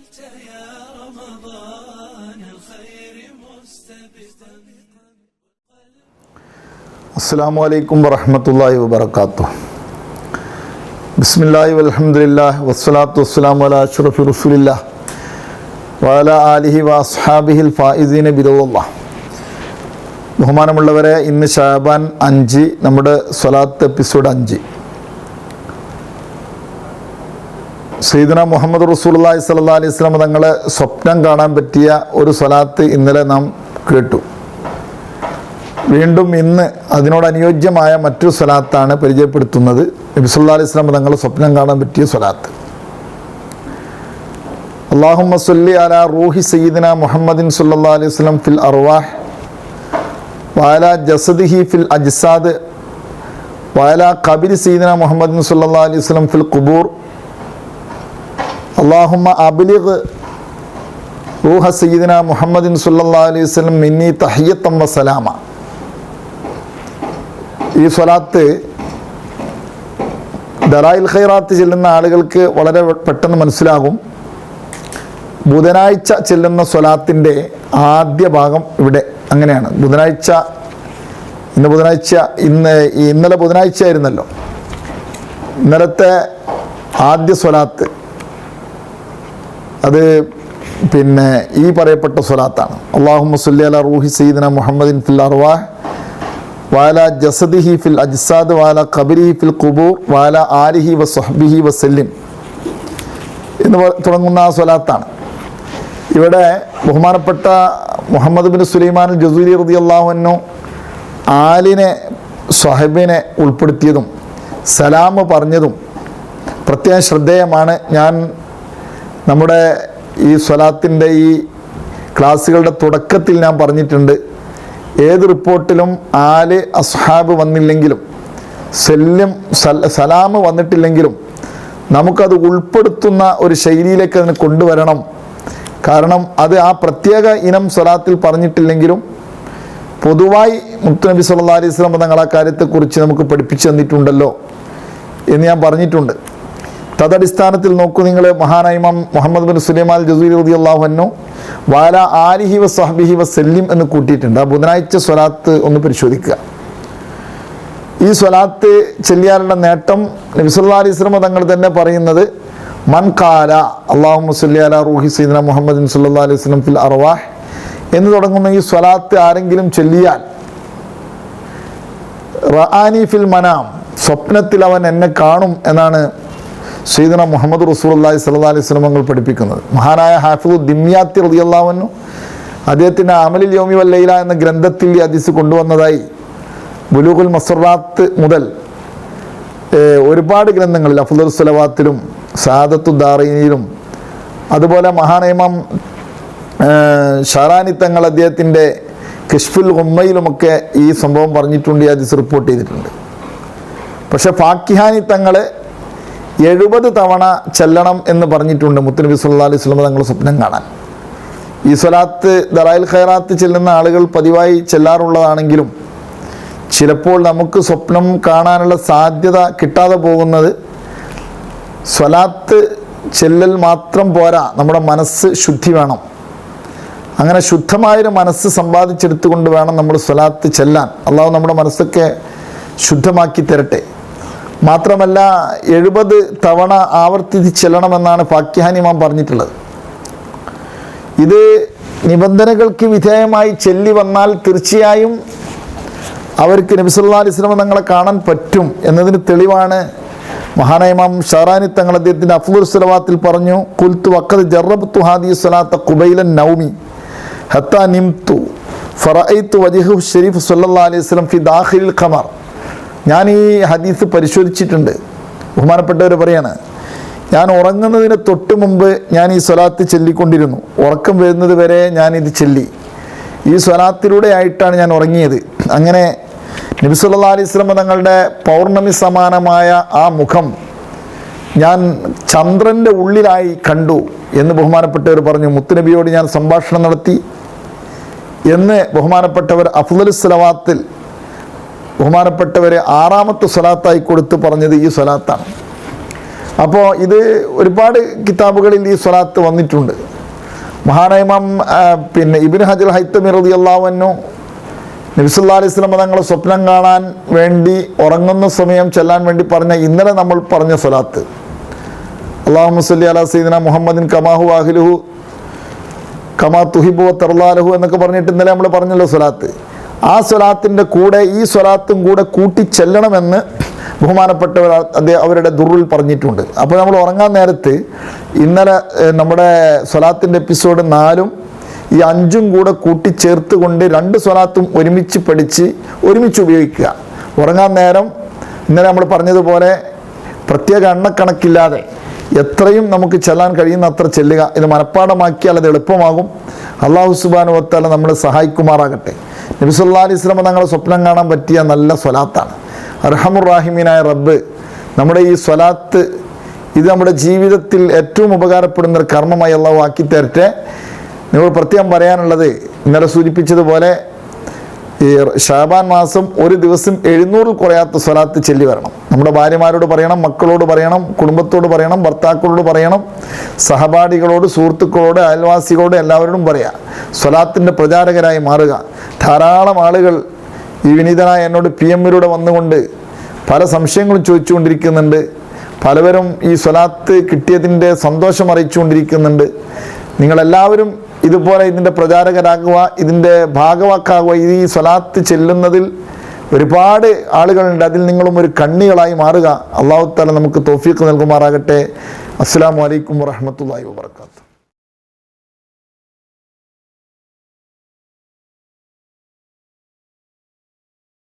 أنت يا رمضان الخير مستبقا അസ്സാം വലൈക്കും വറഹമത്തല്ലാഹി വബർക്കാത്തു ബിസ്മില്ലാഹി വലഹമുല്ലാ വസ്സലാത്തു വസ്സലാം വല അഷ്റഫി റസൂലില്ലാ വാല ആലിഹി വസ്ഹാബിഹിൽ ഫായിസീന ബിരുവല്ല ബഹുമാനമുള്ളവരെ ഇന്ന് ഷാബാൻ അഞ്ച് നമ്മുടെ സ്വലാത്ത് എപ്പിസോഡ് അഞ്ച് സീദന മുഹമ്മദ് റസൂലി സല്ലാ അലൈഹി സ്വലം തങ്ങളെ സ്വപ്നം കാണാൻ പറ്റിയ ഒരു സ്വലാത്ത് ഇന്നലെ നാം കേട്ടു. വീണ്ടും ഇന്ന് അതിനോട് അനുയോജ്യമായ മറ്റൊരു സ്വലാത്താണ് പരിചയപ്പെടുത്തുന്നത്. നബിസുല്ലാ അലൈഹി സ്വലം തങ്ങളെ സ്വപ്നം കാണാൻ പറ്റിയ സ്വലാത്ത്. അള്ളാഹുമ്മ സല്ലി അല റൂഹി സയ്യിദിന മുഹമ്മദിൻ സല്ലാ അലൈഹി സ്വലം ഫിൽ അർവാഹ് വാല ജസദിഹി ഫിൽ അജ്സാദ് വാല കബിരി സയ്യിദിന മുഹമ്മദിൻ സല്ലാ അലൈഹി സ്വലം ഫിൽ ഖുബൂർ അള്ളാഹുമ്മ അബിലിഖ് റൂഹ സയ്യിദിന മുഹമ്മദിൻ സുല്ലാ അലൈഹി സ്വലം മിന്നി തഹിയത്തം വസലാമ ഈ സ്വലാത്ത് ദറായിൽ ഖൈറാത്ത് ചെല്ലുന്ന ആളുകൾക്ക് വളരെ പെട്ടെന്ന് മനസ്സിലാകും. ബുധനാഴ്ച ചെല്ലുന്ന സ്വലാത്തിന്റെ ആദ്യ ഭാഗം ഇവിടെ അങ്ങനെയാണ്. ബുധനാഴ്ച ഇന്ന് ബുധനാഴ്ച ഇന്ന് ഇന്നലെ ബുധനാഴ്ച ആയിരുന്നല്ലോ ഇന്നലത്തെ ആദ്യ സ്വലാത്ത്. അത് പിന്നെ ഈ പറയപ്പെട്ട സ്വലാത്താണ്. അള്ളാഹു മുസ്ലി അല റൂഹി സയ്യിദന മുഹമ്മദിൻ ഫിൽ അർവാ വാല ജസദിഹി ഫിൽ അജ്സാദ് വാല ഖബരിഹി ഫിൽ കുബൂർ വാല ആരിഹി വ സഹ്ബിഹി വസല്ലിം എന്ന് തുടങ്ങുന്ന ആ സ്വലാത്താണ്. ഇവിടെ ബഹുമാനപ്പെട്ട മുഹമ്മദ് ബിൻ സുലൈമാൻ ജസൂരി റതി അള്ളാഹുനു ആലിനെ സ്വഹബിനെ ഉൾപ്പെടുത്തിയതും സലാം പറഞ്ഞതും പ്രത്യേകം ശ്രദ്ധേയമാണ്. ഞാൻ നമ്മുടെ ഈ സ്വലാത്തിന്റെ ഈ ക്ലാസ്സുകളുടെ തുടക്കത്തിൽ ഞാൻ പറഞ്ഞിട്ടുണ്ട് ഏത് റിപ്പോർട്ടിലും ആൽ അസ്ഹാബ് വന്നില്ലെങ്കിലും സെല്ലും സലാമ് സലാം വന്നിട്ടില്ലെങ്കിലും നമുക്കത് ഉൾപ്പെടുത്തുന്ന ഒരു ശൈലിയിലേക്ക് അതിനെ കൊണ്ടുവരണം. കാരണം അത് ആ പ്രത്യേക ഇനം സ്വലാത്തിൽ പറഞ്ഞിട്ടില്ലെങ്കിലും പൊതുവായി മുത്തുനബി സല്ലാ അലൈഹി സ്വലം തങ്ങൾ ആ കാര്യത്തെക്കുറിച്ച് നമുക്ക് പഠിപ്പിച്ചു തന്നിട്ടുണ്ടല്ലോ എന്ന് ഞാൻ പറഞ്ഞിട്ടുണ്ട്. തദടിസ്ഥാനത്തിൽ നോക്കൂ നിങ്ങൾ മഹാനായ ഇമാം മുഹമ്മദ് ബിൻ സുലൈമാൽ ജസൂരി റതി അള്ളാഹുനു വാല ആലിഹി വ സഹബിഹി വ സല്ലിം എന്ന് കൂട്ടിയിട്ടുണ്ട്. ആ ബുധനാഴ്ച സ്വലാത്ത് ഒന്ന് പരിശോധിക്കുക. ഈ സ്വലാത്ത് ചെല്ലിയാലുള്ള നേട്ടം നബിസുല്ലാ അലൈഹി സ്വലമ തങ്ങൾ തന്നെ പറയുന്നത് മൻ കാല അള്ളാഹു മുസ്ലി അല റൂഹി സീദന മുഹമ്മദ് സുല്ലാ അലൈഹി സ്വലം ഫിൽ അർവാഹ് എന്ന് തുടങ്ങുന്ന ഈ സ്വലാത്ത് ആരെങ്കിലും ചൊല്ലിയാൽ റഹാനി ഫിൽ മനാം സ്വപ്നത്തിൽ അവൻ എന്നെ കാണും എന്നാണ് സീദന മുഹമ്മദ് റസൂലി സല്ലാ അലൈഹി സ്വലമങ്ങൾ പഠിപ്പിക്കുന്നത്. മഹാനായ ഹാഫിദ് ദിമ്യാത്തി റതിയല്ലാവന്നു അദ്ദേഹത്തിന്റെ അമലിൽ യോമി വല്ലയില എന്ന ഗ്രന്ഥത്തിൽ ഈ ഹദീസ് കൊണ്ടുവന്നതായി ബുലൂഖുൽ മസറാത്ത് മുതൽ ഒരുപാട് ഗ്രന്ഥങ്ങളിൽ അഫുദുൽ സലവാത്തിലും സാദത്തു ദാറീനിലും അതുപോലെ മഹാനേമം ഷാറാനി തങ്ങൾ അദ്ദേഹത്തിന്റെ കിഷ്ഫുൽ ഉമ്മയിലുമൊക്കെ ഈ സംഭവം പറഞ്ഞിട്ടുണ്ട് ഈ ഹദീസ് റിപ്പോർട്ട് ചെയ്തിട്ടുണ്ട്. പക്ഷെ ഫാക്കിഹാനി തങ്ങൾ എഴുപത് തവണ ചെല്ലണം എന്ന് പറഞ്ഞിട്ടുണ്ട് മുത്തുനബി സല്ലാ അലൈഹി സ്വലം തങ്ങൾ സ്വപ്നം കാണാൻ. ഈ സ്വലാത്ത് ദറായിൽ ഖൈറാത്ത് ചെല്ലുന്ന ആളുകൾ പതിവായി ചെല്ലാറുള്ളതാണെങ്കിലും ചിലപ്പോൾ നമുക്ക് സ്വപ്നം കാണാനുള്ള സാധ്യത കിട്ടാതെ പോകുന്നത് സ്വലാത്ത് ചെല്ലൽ മാത്രം പോരാ നമ്മുടെ മനസ്സ് ശുദ്ധി വേണം. അങ്ങനെ ശുദ്ധമായൊരു മനസ്സ് സമ്പാദിച്ചെടുത്തുകൊണ്ട് വേണം നമ്മൾ സ്വലാത്ത് ചെല്ലാൻ. അള്ളാഹു നമ്മുടെ മനസ്സൊക്കെ ശുദ്ധമാക്കി തരട്ടെ. മാത്രമല്ല എഴുപത് തവണ ആവർത്തിച്ച് ചെല്ലണമെന്നാണ് ഇമാം പറഞ്ഞിട്ടുള്ളത്. ഇത് നിബന്ധനകൾക്ക് വിധേയമായി ചെല്ലി വന്നാൽ തീർച്ചയായും അവർക്ക് നബിസുല്ലാ അലൈഹി സ്വലമ തങ്ങളെ കാണാൻ പറ്റും എന്നതിന് തെളിവാണ് മഹാനൈമാം ഷാറാനി തങ്ങൾ അദ്ദേഹത്തിന്റെ അഫ്ലുൽ സലവാത്തിൽ പറഞ്ഞു കുൽത്തു വക്കത് ജറബത്തു ഹാദി സ്വലാത്ത കുബൈലൻ നൗമി ഹത്ത നിംതു ഫറൈത്തു വജിഹു ഷെരീഫ് സല്ലാ അലൈഹി സ്വലം ഫി ദാഹിൽ ഖമർ. ഞാൻ ഈ ഹദീസ് പരിശോധിച്ചിട്ടുണ്ട്. ബഹുമാനപ്പെട്ടവർ പറയാണ് ഞാൻ ഉറങ്ങുന്നതിന് തൊട്ട് മുമ്പ് ഞാൻ ഈ സ്വലാത്ത് ചൊല്ലിക്കൊണ്ടിരുന്നു. ഉറക്കം വരുന്നത് വരെ ഞാൻ ഇത് ചൊല്ലി. ഈ സ്വലാത്തിലൂടെ ആയിട്ടാണ് ഞാൻ ഉറങ്ങിയത്. അങ്ങനെ നബി സല്ലല്ലാഹു അലൈഹി സ്വലമ തങ്ങളുടെ പൗർണമി സമാനമായ ആ മുഖം ഞാൻ ചന്ദ്രന്റെ ഉള്ളിലായി കണ്ടു എന്ന് ബഹുമാനപ്പെട്ടവർ പറഞ്ഞു. മുത്തുനബിയോട് ഞാൻ സംഭാഷണം നടത്തി. എന്ന് ബഹുമാനപ്പെട്ടവർ അഫ്ദുൽ സ്വലവാത്തിൽ ബഹുമാനപ്പെട്ടവരെ ആറാമത്തെ സ്വലാത്തായി കൊടുത്ത് പറഞ്ഞത് ഈ സ്വലാത്താണ്. അപ്പോൾ ഇത് ഒരുപാട് കിതാബുകളിൽ ഈ സ്വലാത്ത് വന്നിട്ടുണ്ട്. മഹാനയമം പിന്നെ ഇബിൻ ഹജൽ ഹൈത്തമി റതി അള്ളാവന്നു നബിസുല്ലാ അലൈഹി സ്വലം തങ്ങളെ സ്വപ്നം കാണാൻ വേണ്ടി ഉറങ്ങുന്ന സമയം ചെല്ലാൻ വേണ്ടി പറഞ്ഞ ഇന്നലെ നമ്മൾ പറഞ്ഞ സ്വലാത്ത്. അള്ളാഹു മുസ്ലി അല സീദന മുഹമ്മദിൻ കമാഹു അഹ്ലുഹു കമാ തുഹിബു തർലാലഹു എന്നൊക്കെ പറഞ്ഞിട്ട് ഇന്നലെ നമ്മൾ പറഞ്ഞല്ലോ സ്വലാത്ത്. ആ സ്വലാത്തിന്റെ കൂടെ ഈ സ്വലാത്തും കൂടെ കൂട്ടിച്ചെല്ലണമെന്ന് ബഹുമാനപ്പെട്ടവർ അദ്ദേഹം അവരുടെ ദുറിൽ പറഞ്ഞിട്ടുണ്ട്. അപ്പോൾ നമ്മൾ ഉറങ്ങാൻ നേരത്ത് ഇന്നലെ നമ്മുടെ സ്വലാത്തിന്റെ എപ്പിസോഡ് നാലും ഈ അഞ്ചും കൂടെ കൂട്ടിച്ചേർത്ത് കൊണ്ട് രണ്ട് സ്വലാത്തും ഒരുമിച്ച് പഠിച്ച് ഒരുമിച്ച് ഉപയോഗിക്കുക. ഉറങ്ങാൻ നേരം ഇന്നലെ നമ്മൾ പറഞ്ഞതുപോലെ പ്രത്യേക എണ്ണക്കണക്കില്ലാതെ എത്രയും നമുക്ക് ചെല്ലാൻ കഴിയുന്ന അത്ര ചെല്ലുക ഇത് മനഃപ്പാടമാക്കിയാൽ അത് എളുപ്പമാകും. അള്ളാഹു സുബാനു വത്താല നമ്മളെ സഹായിക്കുമാറാകട്ടെ. നബിസുല്ലാ അലൈഹി തങ്ങളുടെ തങ്ങളെ സ്വപ്നം കാണാൻ പറ്റിയ നല്ല സ്വലാത്താണ്. അർഹമുറാഹിമീനായ റബ്ബ് നമ്മുടെ ഈ സ്വലാത്ത് ഇത് നമ്മുടെ ജീവിതത്തിൽ ഏറ്റവും ഉപകാരപ്പെടുന്ന ഒരു കർമ്മമായി അള്ളാഹു ആക്കി തരട്ടെ നിങ്ങൾ പ്രത്യേകം പറയാനുള്ളത് ഇന്നലെ സൂചിപ്പിച്ചതുപോലെ ഈ ഷാബാൻ മാസം ഒരു ദിവസം എഴുന്നൂറിൽ കുറയാത്ത സ്വലാത്ത് ചൊല്ലി വരണം. നമ്മുടെ ഭാര്യമാരോട് പറയണം മക്കളോട് പറയണം കുടുംബത്തോട് പറയണം ഭർത്താക്കളോട് പറയണം സഹപാഠികളോട് സുഹൃത്തുക്കളോട് അയൽവാസികളോട് എല്ലാവരോടും പറയാം. സ്വലാത്തിന്റെ പ്രചാരകരായി മാറുക. ധാരാളം ആളുകൾ ഈ വിനീതനായ എന്നോട് പി എമ്മിലൂടെ വന്നുകൊണ്ട് പല സംശയങ്ങളും ചോദിച്ചുകൊണ്ടിരിക്കുന്നുണ്ട്. പലവരും ഈ സ്വലാത്ത് കിട്ടിയതിന്റെ സന്തോഷം അറിയിച്ചുകൊണ്ടിരിക്കുന്നുണ്ട്. നിങ്ങളെല്ലാവരും ഇതുപോലെ ഇതിന്റെ പ്രചാരകരാകുക ഇതിന്റെ ഭാഗവാക്കാകുക ഈ സ്വലാത്ത് ചെല്ലുന്നതിൽ ഒരുപാട് ആളുകളുണ്ട്. അതിൽ നിങ്ങളും ഒരു കണ്ണികളായി മാറുക. അള്ളാഹു താല നമുക്ക് തോഫീക്ക് നൽകുമാറാകട്ടെ. അസ്സാം വലൈക്കും വാഹമത്തല്ലാ വാബർക്കാത്തു